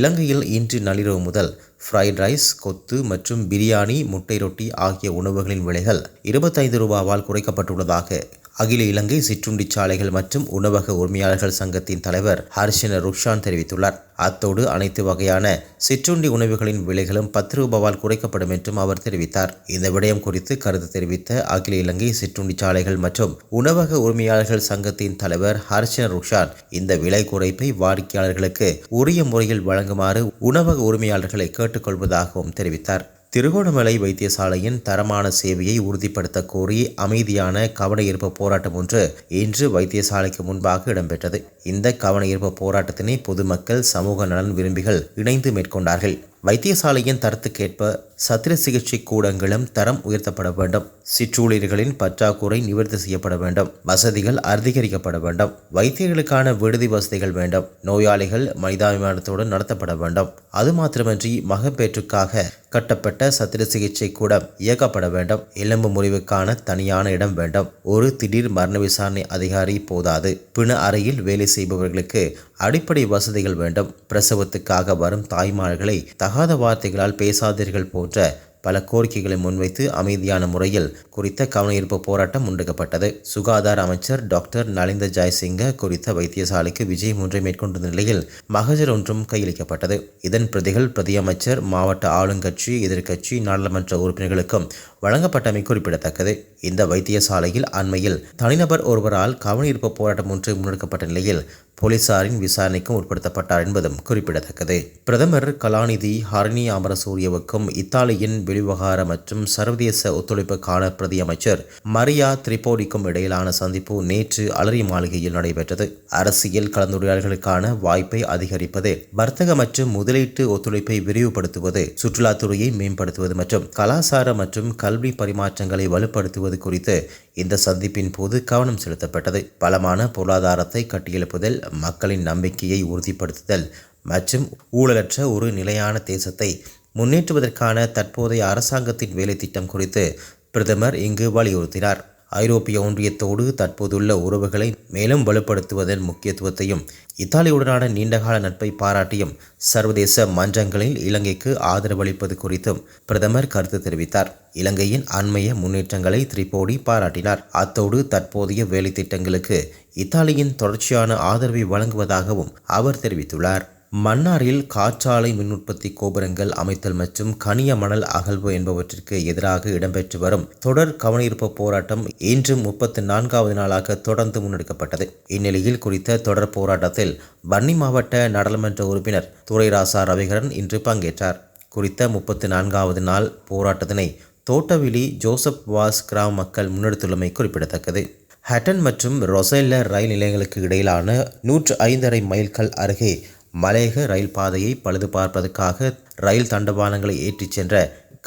இலங்கையில் இன்று நள்ளிரவு முதல் ஃப்ரைட் ரைஸ் கொத்து மற்றும் பிரியாணி முட்டை ரொட்டி ஆகிய உணவுகளின் விலைகள் இருபத்தைந்து ரூபாவால் குறைக்கப்பட்டுள்ளதாக அகில இலங்கை சிற்றுண்டி சாலைகள் மற்றும் உணவக உரிமையாளர்கள் சங்கத்தின் தலைவர் ஹர்ஷன ருக்ஷான் தெரிவித்துள்ளார். அத்தோடு அனைத்து வகையான சிற்றுண்டி உணவுகளின் விலைகளும் பத்து ரூபாவால் குறைக்கப்படும் என்றும் அவர் தெரிவித்தார். இந்த விடயம் குறித்து கருத்து தெரிவித்த அகில இலங்கை சிற்றுண்டி சாலைகள் மற்றும் உணவக உரிமையாளர்கள் சங்கத்தின் தலைவர் ஹர்ஷன ருக்ஷான் இந்த விலை குறைப்பை வாடிக்கையாளர்களுக்கு உரிய முறையில் வழங்குமாறு உணவக உரிமையாளர்களை கேட்டுக்கொள்வதாகவும் தெரிவித்தார். திருகோணமலை வைத்தியசாலையின் தரமான சேவையை உறுதிப்படுத்த கோரி அமைதியான கவனஈர்ப்பு போராட்டம் ஒன்று இன்று வைத்தியசாலைக்கு முன்பாக இடம்பெற்றது. இந்த கவனஈர்ப்பு போராட்டத்தினை பொதுமக்கள் சமூக நலன் விரும்பிகள் இணைந்து மேற்கொண்டார்கள். வைத்தியசாலையின் தரத்துக்கேற்ப சத்திர சிகிச்சை கூடங்களும் தரம் உயர்த்தப்பட வேண்டும். சிற்றூழியர்களின் பற்றாக்குறை நிவர்த்தி செய்யப்பட வேண்டும். வசதிகள் அதிகரிக்கப்பட வேண்டும். வைத்தியர்களுக்கான விடுதி வசதிகள் வேண்டும். நோயாளிகள் மனிதாபிமானத்துடன் நடத்தப்பட வேண்டும். அது மாத்திரமன்றி மகப்பேற்றுக்காக கட்டப்பட்ட சத்திர சிகிச்சை கூடம் இயக்கப்பட வேண்டும். எலும்பு முறிவுக்கான தனியான இடம் வேண்டும். ஒரு திடீர் மரண விசாரணை அதிகாரி போதாது. பிண அறையில் வேலை செய்பவர்களுக்கு அடிப்படை வசதிகள் வேண்டும். பிரசவத்துக்காக வரும் தாய்மார்களை தகாத வார்த்தைகளால் பேசாதீர்கள் போன்ற பல கோரிக்கைகளை முன்வைத்து அமைதியான முறையில் குறித்த கவனஈர்ப்பு போராட்டம் முன்னெடுக்கப்பட்டது சுகாதார அமைச்சர் டாக்டர் நலிந்த ஜெயசிங்க குறித்த வைத்தியசாலைக்கு விஜயம் ஒன்றை மேற்கொண்ட நிலையில் மகஜர் ஒன்றும் கையளிக்கப்பட்டது. இதன் பிரதிகள் பிரதியமைச்சர் மாவட்ட ஆளுங்கட்சி எதிர்க்கட்சி நாடாளுமன்ற உறுப்பினர்களுக்கும் வழங்கப்பட்டமை குறிப்பிடத்தக்கது. இந்த வைத்தியசாலையில் அண்மையில் தனிநபர் ஒருவரால் கவனஈர்ப்பு போராட்டம் ஒன்று முன்னெடுக்கப்பட்ட நிலையில் போலீசாரின் விசாரணைக்கும் உட்படுத்தப்பட்டார் என்பதும் குறிப்பிடத்தக்கது. பிரதமர் கலாநிதி ஹரணி அமரசூரியவுக்கும் இத்தாலியின் வெளிவகார மற்றும் சர்வதேச ஒத்துழைப்புக்கான பிரதி அமைச்சர் மரியா திரிபோடிக்கும் இடையிலான சந்திப்பு நேற்று அலரி மாளிகையில் நடைபெற்றது. அரசியல் கலந்துரையாடல்களுக்கான வாய்ப்பை அதிகரிப்பது வர்த்தக மற்றும் முதலீட்டு ஒத்துழைப்பை விரிவுபடுத்துவது சுற்றுலாத்துறையை மேம்படுத்துவது மற்றும் கலாசார மற்றும் கல்வி பரிமாற்றங்களை வலுப்படுத்துவது குறித்து இந்த சந்திப்பின் போது கவனம் செலுத்தப்பட்டது. பலமான பொருளாதாரத்தை கட்டியெழுப்புதல் மக்களின் நம்பிக்கையை உறுதிப்படுத்துதல் மற்றும் ஊழலற்ற ஒரு நிலையான தேசத்தை முன்னேற்றுவதற்கான தற்போதைய அரசாங்கத்தின் வேலை திட்டம் குறித்து பிரதமர் இங்கு வலியுறுத்தினார். ஐரோப்பிய ஒன்றியத்தோடு தற்போதுள்ள உறவுகளை மேலும் வலுப்படுத்துவதன் முக்கியத்துவத்தையும் இத்தாலியுடனான நீண்டகால நட்பை பாராட்டியும் சர்வதேச மன்றங்களில் இலங்கைக்கு ஆதரவளிப்பது குறித்தும் பிரதமர் கருத்து தெரிவித்தார். இலங்கையின் அண்மைய முன்னேற்றங்களை திரிபோடி பாராட்டினார். அத்தோடு தற்போதைய வேலை திட்டங்களுக்கு இத்தாலியின் தொடர்ச்சியான ஆதரவை வழங்குவதாகவும் அவர் தெரிவித்துள்ளார். மன்னாரில் காற்றாலை மின் உற்பத்தி கோபுரங்கள் அமைத்தல் மற்றும் கனிய மணல் அகழ்வு என்பவற்றிற்கு எதிராக இடம்பெற்று வரும் தொடர் கவனஈர்ப்பு போராட்டம் இன்று முப்பத்தி நான்காவது நாளாக தொடர்ந்து முன்னெடுக்கப்பட்டது. இந்நிலையில் குறித்த தொடர் போராட்டத்தில் வன்னி மாவட்ட நாடாளுமன்ற உறுப்பினர் துரைராசா ரவிகரன் இன்று பங்கேற்றார். குறித்த முப்பத்தி நான்காவது நாள் போராட்டத்தினை தோட்டவிலி ஜோசப் வாஸ் கிராம மக்கள் முன்னெடுத்துள்ளமை குறிப்பிடத்தக்கது. ஹட்டன் மற்றும் ரொசைல்ல ரயில் நிலையங்களுக்கு இடையிலான நூற்று ஐந்தரை மைல்கள் அருகே மலையக ரயில் பாதையை பழுது பார்ப்பதற்காக ரயில் தண்டவாளங்களை ஏற்றிச் சென்ற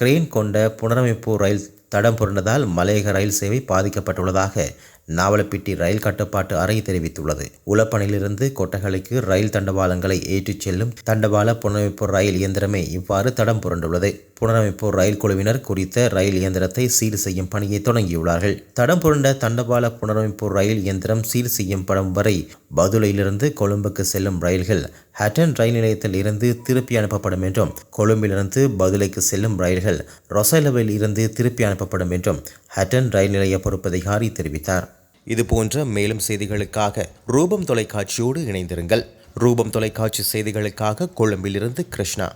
கிரெயின் கொண்ட புனரமைப்பு ரயில் தடம் புரண்டதால் மலையக ரயில் சேவை பாதிக்கப்பட்டுள்ளதாக நாவலப்பிட்டி ரயில் கட்டுப்பாட்டு அறை தெரிவித்துள்ளது. உலப்பணிலிருந்து கொட்டகலைக்கு ரயில் தண்டவாளங்களை ஏற்றிச் செல்லும் தண்டவாள புனரமைப்பு ரயில் இயந்திரமே இவ்வாறு தடம் புரண்டுள்ளது. புனரமைப்பு ரயில் குழுவினர் குறித்த ரயில் இயந்திரத்தை சீர் செய்யும் பணியை தொடங்கியுள்ளார்கள். தடம் புரண்ட தண்டவாள புனரமைப்பு ரயில் இயந்திரம் சீர் படம் வரை பதுளையிலிருந்து கொழும்புக்கு செல்லும் ரயில்கள் ஹட்டன் ரயில் நிலையத்தில் இருந்து திருப்பி அனுப்பப்படும் என்றும் கொழும்பிலிருந்து பதிலைக்கு செல்லும் ரயில்கள் ரொசைலவில் இருந்து திருப்பி அனுப்பப்படும் என்றும் ஹட்டன் ரயில் நிலைய பொறுப்பதிகாரி தெரிவித்தார். இதுபோன்ற மேலும் செய்திகளுக்காக ரூபம் தொலைக்காட்சியோடு இணைந்திருங்கள். ரூபம் தொலைக்காட்சி செய்திகளுக்காக கொழும்பிலிருந்து கிருஷ்ணா.